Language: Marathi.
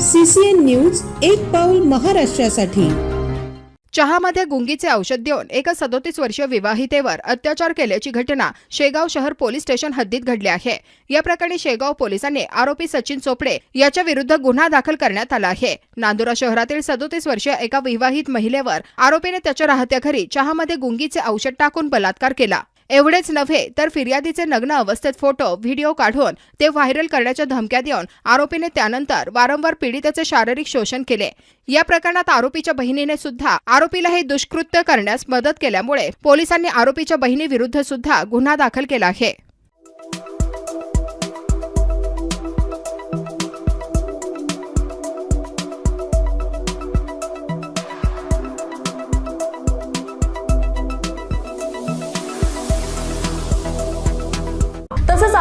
सीसीएन न्यूज एक पाऊल महाराष्ट्रासाठी. चहामध्ये गुंगीचे औषध देऊन एका सदोतीस वर्षीय विवाहितेवर अत्याचार केल्याची घटना शेगाव शहर पोलीस स्टेशन हद्दीत घडली आहे. या प्रकरणी शेगाव पोलिसांनी आरोपी सचिन चोपडे याच्या विरुद्ध गुन्हा दाखल करण्यात आला आहे. नांदुरा शहरातील सदोतीस वर्षीय एका विवाहित महिलेवर आरोपीने त्याच्या राहत्या घरी चहामध्ये गुंगीचे औषध टाकून बलात्कार केला. एवढेच नव्हे तर फिर्यादीचे नग्न अवस्थेत फोटो व्हिडिओ काढून ते व्हायरल करण्याच्या धमक्या देऊन आरोपीने त्यानंतर वारंवार पीडितेचे शारीरिक शोषण केले. या प्रकरणात आरोपीच्या बहिणीने सुद्धा आरोपीला हे दुष्कृत्य करण्यास मदत केल्यामुळे पोलिसांनी आरोपीच्या बहिणीविरुद्ध सुद्धा गुन्हा दाखल केला आहे.